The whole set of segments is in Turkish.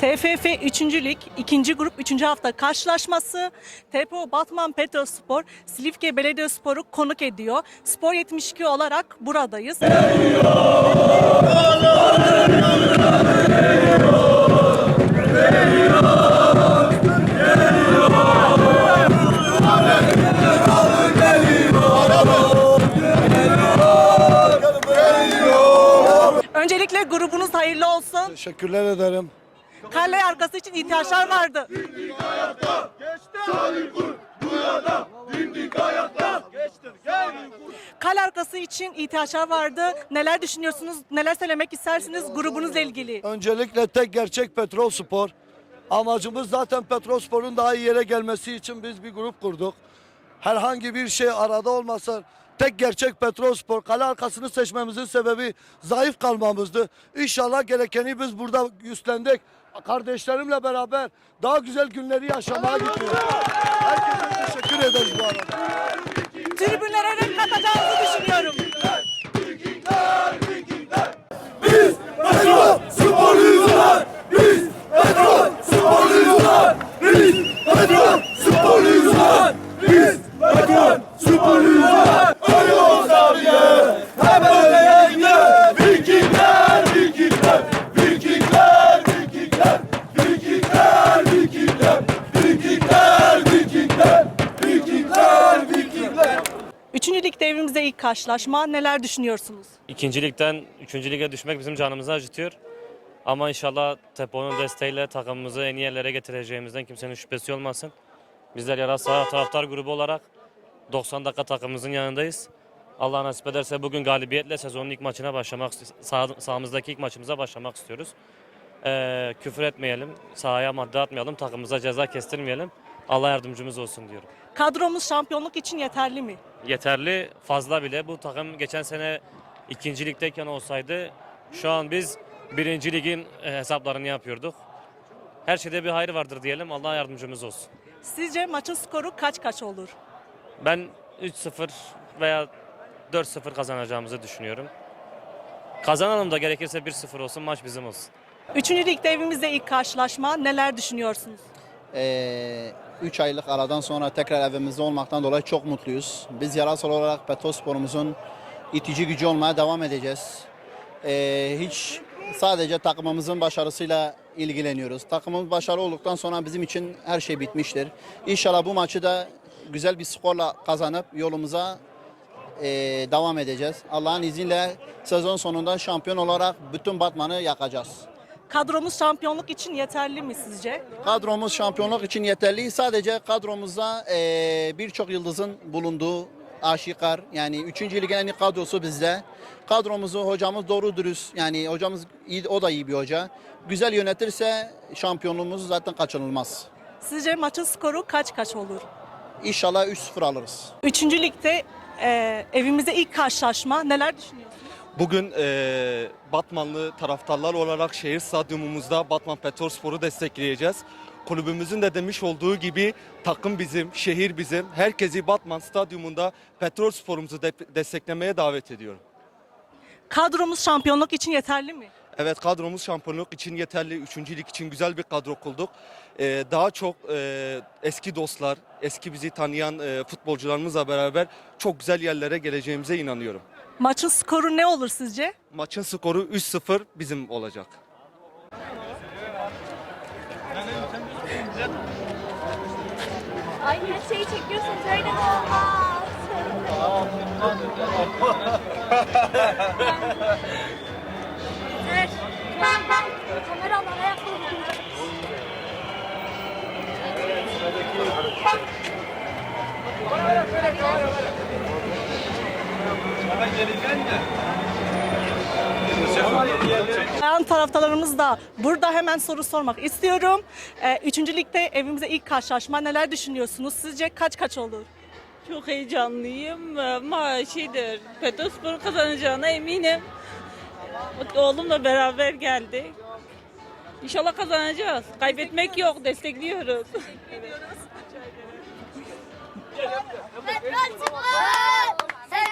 TFF 3. Lig 2. grup 3. hafta karşılaşması TPO Batman Petrospor Silifke Belediyespor'u konuk ediyor. Spor 72 olarak buradayız. Öncelikle grubunuz hayırlı olsun. Teşekkürler ederim. Kale arkası için ihtiyaçlar vardı. Kale arkası için ihtiyaçlar vardı. Neler düşünüyorsunuz? Neler söylemek istersiniz grubunuzla ilgili? Öncelikle tek gerçek petrol spor. Amacımız zaten petrol sporun daha iyi yere gelmesi için biz bir grup kurduk. Herhangi bir şey arada olmasa tek gerçek petrol spor. Kale arkasını seçmemizin sebebi zayıf kalmamızdı. İnşallah gerekeni biz burada üstlendik. Kardeşlerimle beraber daha güzel günleri yaşamaya gidiyoruz. Herkese teşekkür ederiz bu arada. İlk karşılaşma. Neler düşünüyorsunuz? İkinci ligden üçüncü lige düşmek bizim canımızı acıtıyor. Ama inşallah Tepo'nun desteğiyle takımımızı en iyi yerlere getireceğimizden kimsenin şüphesi olmasın. Bizler yara sağ taraftar grubu olarak 90 dakika takımımızın yanındayız. Allah nasip ederse bugün galibiyetle sezonun ilk maçına başlamak, sağ, sahamızdaki ilk maçımıza başlamak istiyoruz. Ee, küfür etmeyelim, sahaya madde atmayalım, takımımıza ceza kestirmeyelim. Allah yardımcımız olsun diyorum. Kadromuz şampiyonluk için yeterli mi? yeterli fazla bile. Bu takım geçen sene ikinci ligdeyken olsaydı şu an biz birinci ligin e, hesaplarını yapıyorduk. Her şeyde bir hayır vardır diyelim. Allah yardımcımız olsun. Sizce maçın skoru kaç kaç olur? Ben 3-0 veya 4-0 kazanacağımızı düşünüyorum. Kazanalım da gerekirse 1-0 olsun maç bizim olsun. Üçüncü ligde evimizde ilk karşılaşma. Neler düşünüyorsunuz? 3 aylık aradan sonra tekrar evimizde olmaktan dolayı çok mutluyuz. Biz yarasal olarak Petrospor'umuzun itici gücü olmaya devam edeceğiz. Ee, hiç sadece takımımızın başarısıyla ilgileniyoruz. Takımımız başarılı olduktan sonra bizim için her şey bitmiştir. İnşallah bu maçı da güzel bir skorla kazanıp yolumuza ee, devam edeceğiz. Allah'ın izniyle sezon sonunda şampiyon olarak bütün Batman'ı yakacağız. Kadromuz şampiyonluk için yeterli mi sizce? Kadromuz şampiyonluk için yeterli. Sadece kadromuzda eee, birçok yıldızın bulunduğu aşikar. Yani 3. ligin en iyi kadrosu bizde. Kadromuzu hocamız doğru dürüst. Yani hocamız iyi, o da iyi bir hoca. Güzel yönetirse şampiyonluğumuz zaten kaçınılmaz. Sizce maçın skoru kaç kaç olur? İnşallah 3-0 alırız. Üçüncü ligde e, evimizde ilk karşılaşma. Neler düşünüyorsunuz? Bugün eee, Batmanlı taraftarlar olarak şehir stadyumumuzda Batman Petrolspor'u destekleyeceğiz. Kulübümüzün de demiş olduğu gibi takım bizim, şehir bizim. Herkesi Batman stadyumunda Petrolspor'umuzu de- desteklemeye davet ediyorum. Kadromuz şampiyonluk için yeterli mi? Evet kadromuz şampiyonluk için yeterli. Üçüncülük için güzel bir kadro kulduk. Eee, daha çok eee, eski dostlar, eski bizi tanıyan eee, futbolcularımızla beraber çok güzel yerlere geleceğimize inanıyorum. Maçın skoru ne olur sizce? Maçın skoru 3-0 bizim olacak. Ay her şeyi çekiyorsunuz öyle de olmaz. Yeter ayakta duracak. Bayan taraftarlarımız da burada hemen soru sormak istiyorum. E, üçüncü ligde evimize ilk karşılaşma. Neler düşünüyorsunuz? Sizce kaç kaç olur? Çok heyecanlıyım ama şeydir, Petrospor'un kazanacağına eminim. Oğlumla beraber geldik. İnşallah kazanacağız. Kaybetmek yok, destekliyoruz. Petrol spor! Sen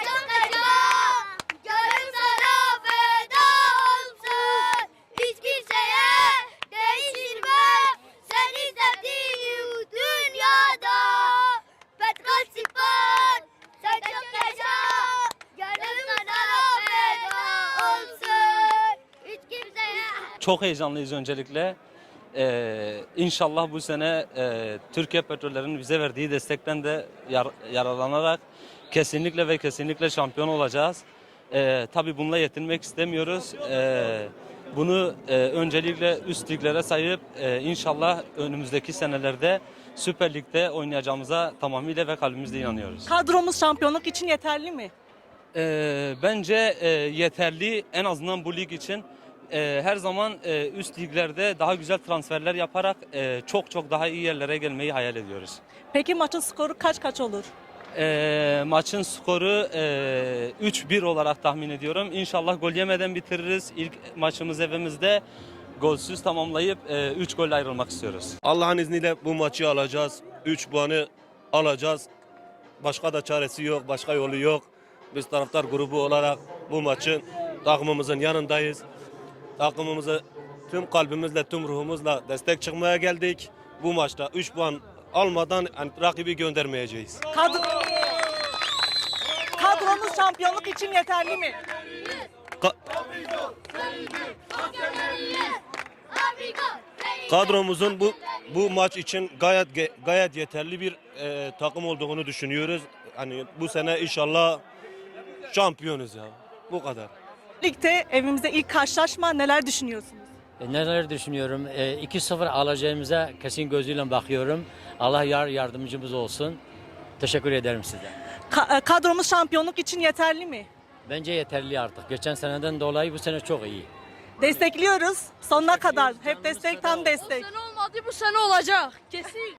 çok heyecanlıyız öncelikle. Ee, inşallah bu sene e, Türkiye Petroller'in bize verdiği destekten de yar- yararlanarak kesinlikle ve kesinlikle şampiyon olacağız. Ee, tabii bununla yetinmek istemiyoruz. Ee, bunu e, öncelikle üst liglere sayıp e, inşallah önümüzdeki senelerde Süper Lig'de oynayacağımıza tamamıyla ve kalbimizle inanıyoruz. Kadromuz şampiyonluk için yeterli mi? Ee, bence e, yeterli en azından bu lig için. E, her zaman e, üst liglerde daha güzel transferler yaparak e, çok çok daha iyi yerlere gelmeyi hayal ediyoruz. Peki maçın skoru kaç kaç olur? E, maçın skoru e, 3-1 olarak tahmin ediyorum. İnşallah gol yemeden bitiririz. İlk maçımız evimizde golsüz tamamlayıp 3 gol ayrılmak istiyoruz. Allah'ın izniyle bu maçı alacağız. 3 puanı alacağız. Başka da çaresi yok, başka yolu yok. Biz taraftar grubu olarak bu maçın takımımızın yanındayız. Takımımızı tüm kalbimizle, tüm ruhumuzla destek çıkmaya geldik. Bu maçta 3 puan almadan yani rakibi göndermeyeceğiz. Kadro... Kadromuz şampiyonluk için yeterli mi? Ka- kadromuzun bu bu maç için gayet gayet yeterli bir e, takım olduğunu düşünüyoruz. Hani bu sene inşallah şampiyonuz ya. Bu kadar. Ligde evimizde ilk karşılaşma neler düşünüyorsunuz? E, Neler düşünüyorum? E, 2-0 alacağımıza kesin gözüyle bakıyorum. Allah yar yardımcımız olsun. Teşekkür ederim size. Ka- e, kadromuz şampiyonluk için yeterli mi? Bence yeterli artık. Geçen seneden dolayı bu sene çok iyi. Destekliyoruz sonuna kadar. Hep destek tam destek. olmadı bu sene olacak. Kesin.